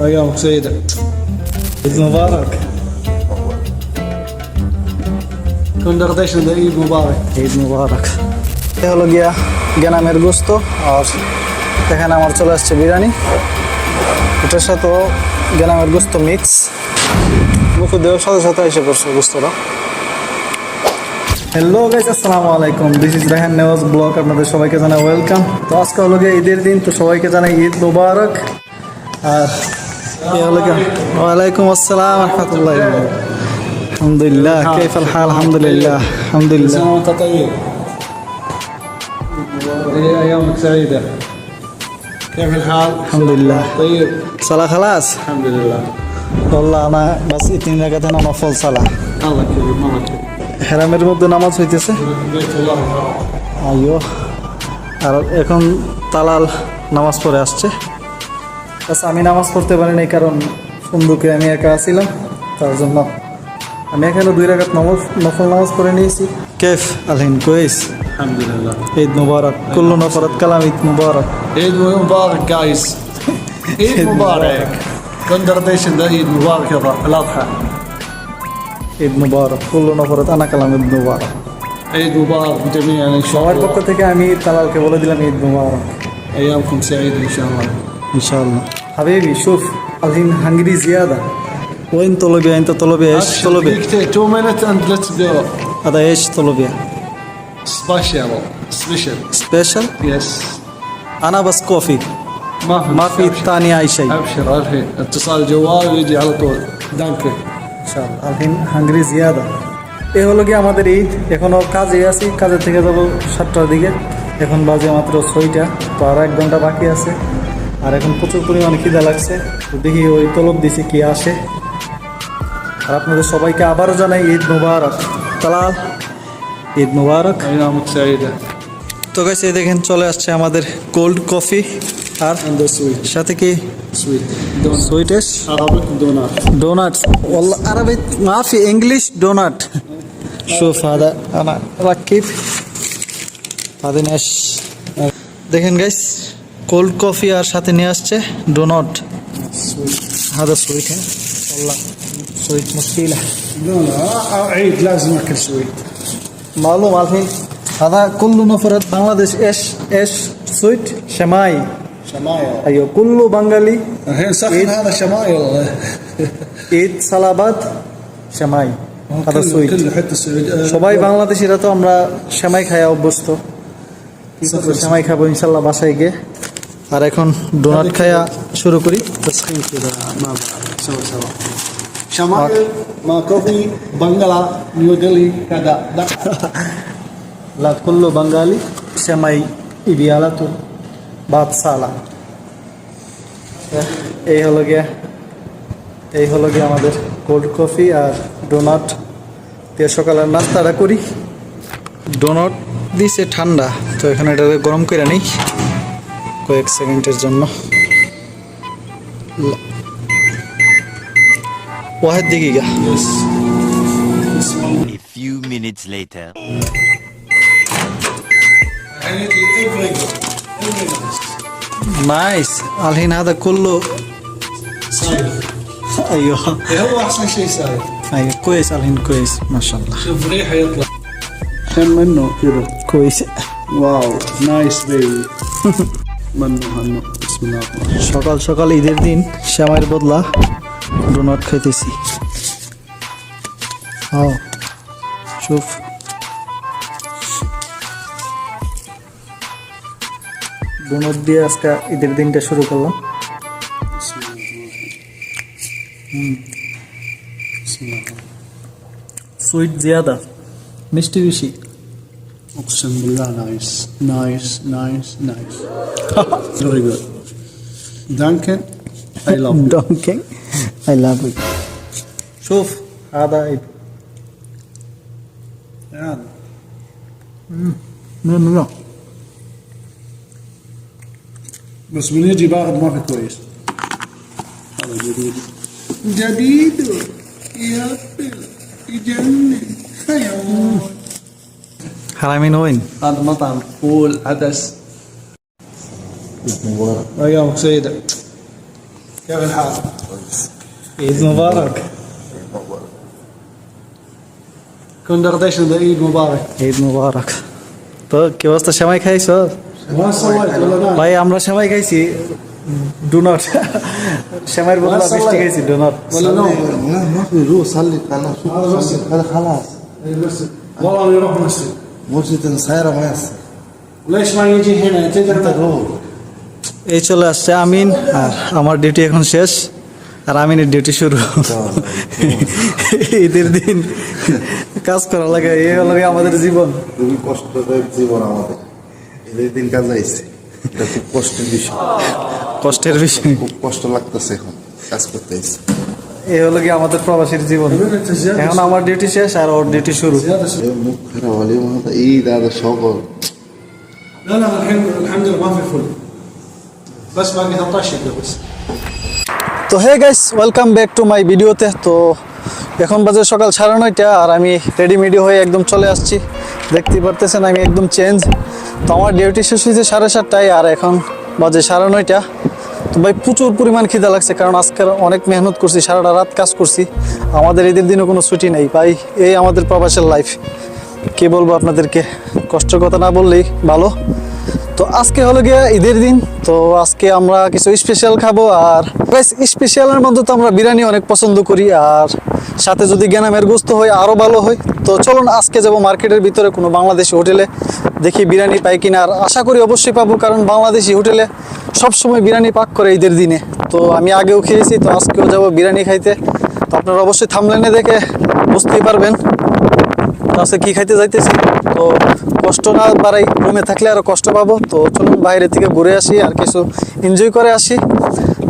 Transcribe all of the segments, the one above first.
ايامك سعيده عيد مبارك كن دردشنا ده عيد مبارك ঈদ মুবারক এ হলো গিয়া গ্রামের গোস্ত আর এখানে আমার চলে আসছে বিরিয়ানি এটার সাথেও গ্রামের গোস্ত মিক্স মুখে দেওয়ার সাথে সাথে এসে পড়ছে গোস্তটা হ্যালো গাইস আসসালামু আলাইকুম this is Rehan Nawaz blog আপনাদের সবাইকে জানাই ওয়েলকাম তো আজকে হলো গিয়ে ঈদের দিন তো সবাইকে জানাই ঈদ মুবারক আর এ হলো গিয়ে ওয়ালাইকুম আসসালাম রহমতুল্লাহ আলহামদুলিল্লাহ كيف الحال الحمد لله الحمد لله سنه وانت طيب إيه، ايامك سعيده كيف الحال؟ الحمد لله طيب صلاة خلاص الحمد لله والله أنا بس اتنين ركعتين أنا فول صلاة الله كريم الله كريم হেরামের মধ্যে নামাজ হইতেছে بيت الله الحرام আইও আর এখন তালাল নামাজ পড়ে আসছে আচ্ছা আমি নামাজ পড়তে পারি নাই কারণ সন্দুকে আমি একা আসছিলাম তার জন্য আমি এখানে দুই রাখাত নামাজ নফল নামাজ পড়ে নিয়েছি। কেফ আলহিন কোয়েস আলহামদুলিল্লাহ। ঈদ মুবারক। কুল্লু নফরত কালাম ঈদ মুবারক। ঈদ মুবারক গাইস ঈদ মুবারক। কন্ডারটেশন দা ঈদ মুবারক ইয়া আলাফা ঈদ মুবারক কুল্লু নফরত আনা কালাম ঈদ মুবারক। ঈদ মুবারক জামিয়ান ইনশাআল্লাহ আমার পক্ষ থেকে আমি তালালকে বলে দিলাম ঈদ মুবারক। আইয়ামকুম সাঈদ ইনশাআল্লাহ। ان شاء الله حبيبي شوف الحين هنجري زياده وين طلبي انت طلبي ايش أبشر، طلبي دقيقتين تو مينت اند ليتس جو هذا ايش طلبي سبيشال سبيشال سبيشل يس انا بس كوفي ما في ما في أبشر. ثاني اي شيء ابشر الحين اتصال الجوال ويجي على طول دانكن ان شاء الله الحين হাঙ্গরি জিয়াদা এ হলো কি আমাদের ঈদ এখনো কাজে আছি কাজের থেকে যাবো সাতটার দিকে এখন বাজে মাত্র ছয়টা তো আর এক ঘন্টা বাকি আছে আর এখন প্রচুর পরিমাণে খিদা লাগছে তো দেখি ওই তলব দিছি কি আসে আর আপনাদের সবাইকে আবারও জানাই ঈদ মুবারক তালাল ঈদ মুবারক ايامك سعيده তো গাইস এই দেখেন চলে আসছে আমাদের কোল্ড কফি আর عند سويت সাথে কি سويت دونات সুইটেস عربي دونات دوناتس والله عربي ما في انجلش دونات شوف هذا انا ركب بعدين ايش দেখেন গাইস কোল্ড কফি আর সাথে নিয়ে আসছে ডোনাট هذا سويت ها والله سويت مشكلة لا لا عيد لازم اكل سويت معلوم الحين هذا كله نفرت بنغلاديش ايش ايش سويت شماي شمايل ايوه كله بنغالي الحين سخن عيد. هذا شمايل ঈদ সালাবাদ সেমাই هذا كله سويت كله حتى السعود সবাই বাংলাদেশিরা তো আমরা সেমাই খাই অভ্যস্ত সেমাই খাবো ইনশাল্লাহ বাসায় গিয়ে আর এখন ডোনাট খায়া শুরু করি تسخين كذا ما سوا سوا شمايل ما كوفي بنغلا نيو دلهي كذا لا লা কুল্লু বাঙালি সেমাই ইবিয়ালা তো ভাত সালা এই হলো গিয়া এই হলো গিয়ে আমাদের কোল্ড কফি আর ডোনাট দিয়ে সকালের নাস্তাটা করি ডোনাট দিছে ঠান্ডা তো এখানে এটা গরম করে নেই কয়েক সেকেন্ডের জন্য লা- ওয়াহেদ দিকে গা A few minutes later. نايس الحين هذا كله صاير ايوه هو احسن شيء صاير ايوه كويس الحين كويس ما شاء الله شوف ريحه يطلع شم منه كذا كويس واو نايس بيبي সকাল সকাল ঈদের দিন শ্যামাইয়ের বদলা ডোনাট খাইতেছি। হ্যাঁ ডোনাট দিয়ে আজকে ঈদের দিনটা শুরু করলাম। সুইট জিয়াদা, মিষ্টি বেশি। Oxenbula, nice, nice, nice, nice. Very good. Danke, I love you. Donkey. I love it. شوف هذا عيب يعني لا لا لا بس من يجي باخذ ما في كويس هذا جديد جديد يا يجنن حيوان حرامين وين؟ هذا مطعم فول عدس ايامك سيدة كيف الحال؟ Eid মুবারক كون دردشنا ذا عيد مبارك ঈদ মুবারক তো কি অবস্থা সেমাই খাইছ ما سويت ولا نايم ভাই আমরা সেমাই খাইছি ডোনাট সেমাইয়ের বদলে আসসালাম। মিষ্টি খাইছি ডোনাট ولا نوم لا ما في روح صلي انا شو هذا بس. صلي. هذا خلاص إيه بس. والله اني اروح مسجد মসজিদে সায়রা ভাই আছে। এই চলে আসছে আমিন আর আমার ডিউটি এখন শেষ আর আমিনের ডিউটি শুরু। ঈদের দিন কাজ করা লাগে এই হলো আমাদের জীবন। খুবই কষ্টদায়ক জীবন আমাদের। ঈদের দিন কাজ আইছে। এটা খুব কষ্টের বিষয়। কষ্টের বিষয়। খুব কষ্ট লাগতেছে এখন কাজ করতে এই হলো গিয়ে আমাদের প্রবাসীর জীবন এখন আমার ডিউটি শেষ আর ওর ডিউটি শুরু زياده شوي. এ মুখ খারাপ হলে মনে ঈদ هذا شغل لا لا الحين الحمد لله ما في فل بس باقي 13 دقيقه بس তো hey guys welcome back to my ভিডিওতে তো এখন বাজে সকাল সাড়ে নয়টা আর আমি রেডিমেডি হয়ে একদম চলে আসছি দেখতেই পারতেছেন আমি একদম চেঞ্জ তো আমার ডিউটি শেষ হয়েছে সাড়ে সাতটায় আর এখন বাজে সাড়ে নয়টা তো ভাই প্রচুর পরিমাণ খিদা লাগছে, কারণ আজকে অনেক মেহনত করছি, সারাটা রাত কাজ করছি। আমাদের এদের দিনও কোনো ছুটি নেই। ভাই, এই আমাদের প্রবাসের লাইফ কে বলব আপনাদেরকে? কষ্টের কথা না বললেই ভালো। তো আজকে হলো গিয়ে ঈদের দিন, তো আজকে আমরা কিছু স্পেশাল খাব আর স্পেশালের মধ্যে তো আমরা বিরিয়ানি অনেক পছন্দ করি আর সাথে যদি গ্যানামের গোস্ত হয় আরও ভালো হয়। তো চলুন আজকে যাব মার্কেটের ভিতরে কোনো বাংলাদেশি হোটেলে, দেখি বিরিয়ানি পাই কিনা আর আশা করি অবশ্যই পাবো কারণ বাংলাদেশি হোটেলে সবসময় বিরিয়ানি পাক করে ঈদের দিনে। তো আমি আগেও খেয়েছি, তো আজকেও যাব বিরিয়ানি খাইতে। তো আপনারা অবশ্যই থামলেনে দেখে বুঝতেই পারবেন। তো কি খাইতে যাইতেছি? তো কষ্ট না বাড়াই, রুমে থাকলে আরও কষ্ট পাবো। তো চলুন বাইরে থেকে ঘুরে আসি আর কিছু এনজয় করে আসি।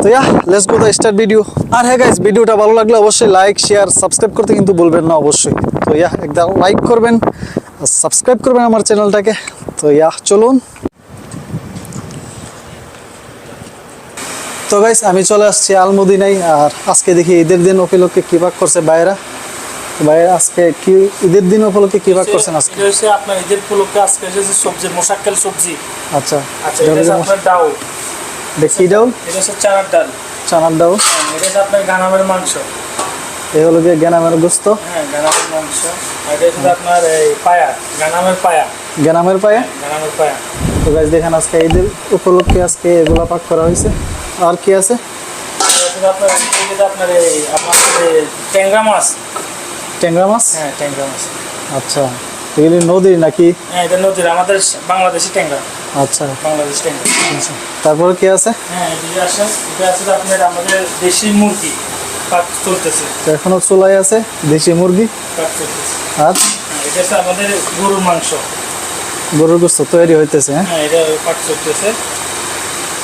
তো yeah let's go the start video আর হ্যাঁ গাইস ভিডিওটা ভালো লাগলে অবশ্যই লাইক শেয়ার সাবস্ক্রাইব করতে কিন্তু বলবেন না অবশ্যই। তো ইয়া, একদম লাইক করবেন সাবস্ক্রাইব করবেন আমার চ্যানেলটাকে তো ইয়া, চলুন। তো গাইস আমি চলে আসছি আলমদিনাই আর আজকে দেখি ঈদের দিন উপলক্ষে কী ভাগ করছে বাইরা ভাই আজকে কি ঈদের দিন উপলক্ষে কি ভাগ করছেন আজকে? হচ্ছে আপনার ঈদের উপলক্ষে আজকে এসেছে সবজি মোশাক্কেল সবজি। আচ্ছা আচ্ছা এটা হচ্ছে আপনার ডাউল। দেখি ডাউল? এটা হচ্ছে চানার ডাল। চানার ডাউল? হ্যাঁ, এটা হচ্ছে আপনার গানামের মাংস। এই হলো গিয়ে গ্যানামের গোস্ত? হ্যাঁ গানামের মাংস। আর এটা হচ্ছে আপনার এই পায়া গানামের পায়া। গ্যানামের পায়ে? গানামের পায়া। তো গাছ দেখেন আজকে ঈদের উপলক্ষে আজকে এগুলা পাক করা হয়েছে। আর কি আছে? আপনার আপনার এই আপনার এই ট্যাংরা মাছ ট্যাংরা মাছ? হ্যাঁ ট্যাংরা মাছ। আচ্ছা এগুলি নদীর নাকি? হ্যাঁ এটা নদীর আমাদের বাংলাদেশি ট্যাংরা। আচ্ছা। বাংলাদেশ ট্যাংরা। আচ্ছা তারপরে কি আছে? হ্যাঁ এটা আসে এটা আছে আপনার আমাদের দেশি মুরগি পাক চলতেছে। তো এখনও চুলাই আছে দেশি মুরগি? পাক চলতেছে। আর? হ্যাঁ, এটা হচ্ছে আমাদের গরুর মাংস। গরুর গোস্ত তৈরি হইতেছে হ্যাঁ? হ্যাঁ এটা পাক চলতেছে।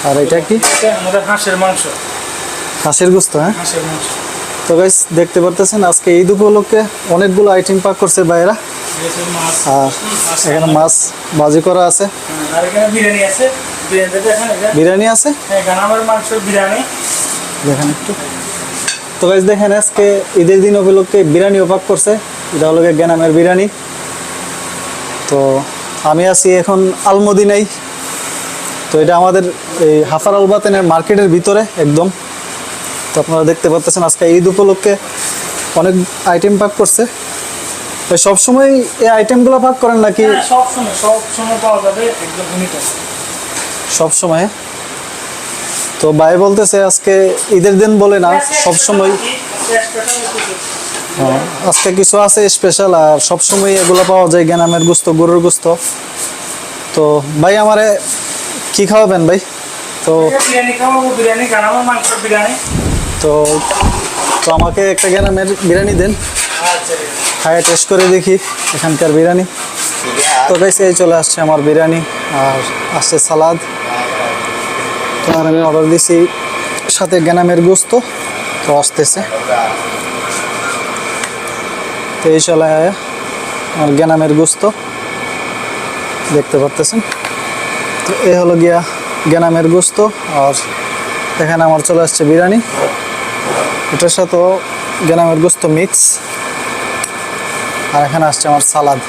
আর এটা কি? এটা আমাদের হাঁসের মাংস। হাঁসের গোস্ত হ্যাঁ? হাঁসের মাংস। তো গাইস দেখতে পারতেছেন আজকে ঈদ উপলক্ষে অনেকগুলো আইটেম পাক করছে বাইরা আর এখানে মাছ ভাজি করা আছে। বিরিয়ানি আছে। দেখেন হ্যাঁ দেখেন একটু। তো গাইস দেখেন আজকে ঈদের দিন উপলক্ষে বিরিয়ানি পাক করছে। এটা হলো গিয়ে গ্যানামের বিরিয়ানি। তো আমি আছি এখন আলমদিনাই। তো এটা আমাদের এই হাফার আলবাতেনের মার্কেটের ভিতরে একদম। তো আপনারা দেখতে পাচ্ছেন আজকে ঈদ উপলক্ষে অনেক আইটেম পাক করছে। সব সবসময় এই আইটেমগুলো পাক করেন নাকি? হ্যাঁ, সব সময় সব সময় পাওয়া যাবে একদম সব সময় তো ভাই বলতেছে আজকে ঈদের দিন বলে না সব সময় হ্যাঁ, আজকে কিছু আছে স্পেশাল আর সব সময় এগুলো পাওয়া যায় গ্যানামের গুস্ত গরুর গুস্ত। তো ভাই আমারে কি খাওয়াবেন ভাই? তো বিরিয়ানি খাওয়াবো বিরিয়ানি মাংস বিরিয়ানি। তো তো আমাকে একটা গ্যানামের বিরিয়ানি দেন। খাইয়ে টেস্ট করে দেখি, এখানকার বিরিয়ানি। তো গাইস এই চলে আসছে আমার বিরিয়ানি আর আসছে সালাদ। তো আর আমি অর্ডার দিছি সাথে গ্যানামের গোস্ত, তো আসতেছে। তো এই চলে আমার গ্যানামের গোস্ত, দেখতে পারতেছেন? তো এই হলো গিয়া গ্যানামের গোস্ত, আর এখানে আমার চলে আসছে বিরিয়ানি। এটার সাথেও গ্যানামের গোস্ত মিক্স আর এখানে আসছে আমার সালাদ।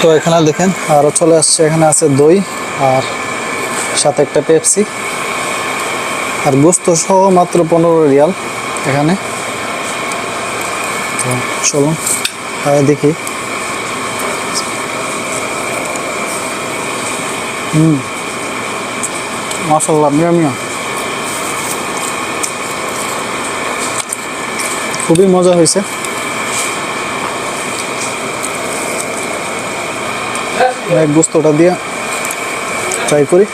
তো এখানে দেখেন আরও চলে আসছে, এখানে আছে দই আর সাথে একটা পেপসি আর গোস্ত সহ মাত্র পনেরো রিয়াল এখানে। তো চলুন তাহলে দেখি হুম। মাসাল্লাহ মিয়া মিয়া খুবই মজা হয়েছে। এক গোস্তটা দিয়ে ট্রাই করি।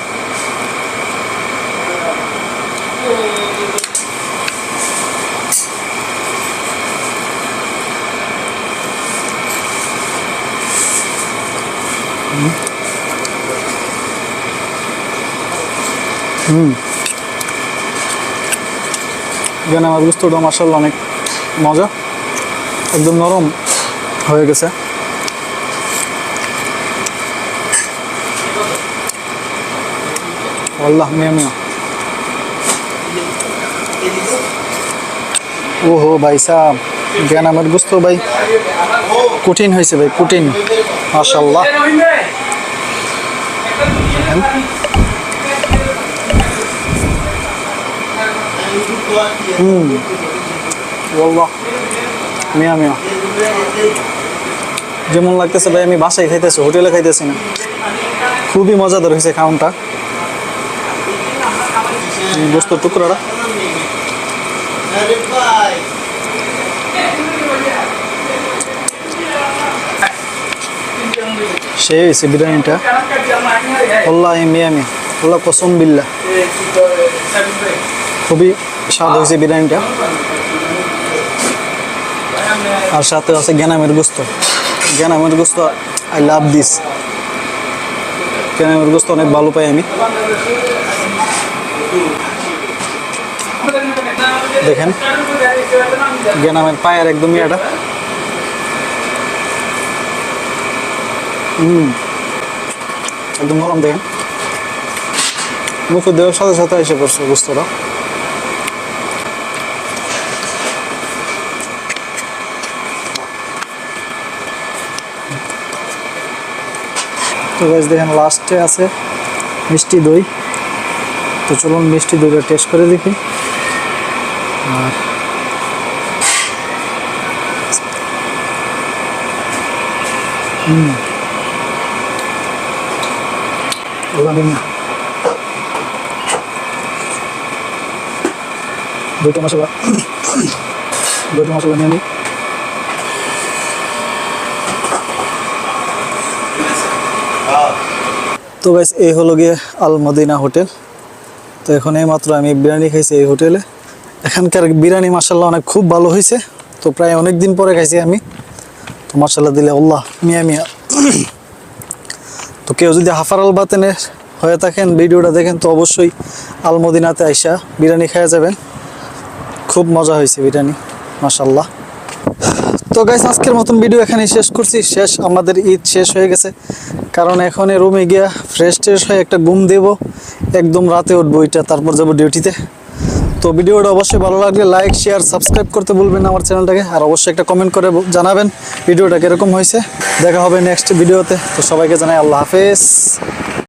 হুম। এখানে আমার গুস্তটা মার্শাল্লাহ অনেক মজা? একদম নরম হয়ে গেছে। আল্লাহ, মিয়া মিয়া। ওহো, ভাই সাহ। জ্ঞান আমার বুঝতো, ভাই। কঠিন হয়েছে, ভাই, কঠিন। মাশাল্লাহ হুম। আল্লাহ। মিয়া মিয়া। যেমন লাগতেছে ভাই, আমি বাসায় খাইতেছি, হোটেলে খাইতেছি না। খুবই মজাদার হয়েছে খাউনটা গোস্তর টুকরাটা। সেই হয়েছে বিরিয়ানিটা। আল্লাহ, মিয়া মিয়া। আল্লাহ, কসম বিল্লা খুবই স্বাদ হয়েছে বিরিয়ানিটা। আর সাথে আছে গ্যানামের গোস্ত। গ্যানামের গোস্ত আই লাভ দিস গ্যানামের গোস্ত অনেক ভালো পাই আমি। দেখেন, গ্যানামের পায়ের একদম ইয়েটা। হুম একদম গরম দেখেন। মুখে দেওয়ার সাথে সাথে এসে পড়ছে গোস্তটা। তো গাছ দেখেন লাস্টে আছে মিষ্টি দই। তো চলুন মিষ্টি দইটা টেস্ট করে দেখি। আর। দুটো মশলা দুটো মশলা নিয়ে নিই। তো গাইস এই হলো গিয়ে আল মদিনা হোটেল। তো এখন এই মাত্র আমি বিরিয়ানি খাইছি এই হোটেলে। এখানকার বিরিয়ানি মাসাল্লাহ অনেক খুব ভালো হয়েছে তো প্রায় অনেক দিন পরে খাইছি আমি। তো মাসাল্লাহ দিলে আল্লাহ মিয়া মিয়া। তো কেউ যদি হাফার আল বাতেনের হয়ে থাকেন, ভিডিওটা দেখেন, তো অবশ্যই আলমদিনাতে আইসা বিরিয়ানি খাওয়া যাবেন। খুব মজা হয়েছে বিরিয়ানি মাসাল্লাহ তো গাইস আজকের মতন ভিডিও এখানে শেষ করছি। শেষ, আমাদের ঈদ শেষ হয়ে গেছে। কারণ এখন রুমে গিয়া ফ্রেশ ট্রেশ হয়ে একটা ঘুম দেব। একদম রাতে উঠবো ওইটা তারপর যাব ডিউটিতে তো ভিডিওটা অবশ্যই ভালো লাগলে লাইক শেয়ার সাবস্ক্রাইব করতে বলবেন আমার চ্যানেলটাকে আর অবশ্যই একটা কমেন্ট করে জানাবেন ভিডিওটা কীরকম হয়েছে। দেখা হবে নেক্সট ভিডিওতে তো সবাইকে জানাই আল্লাহ হাফেজ।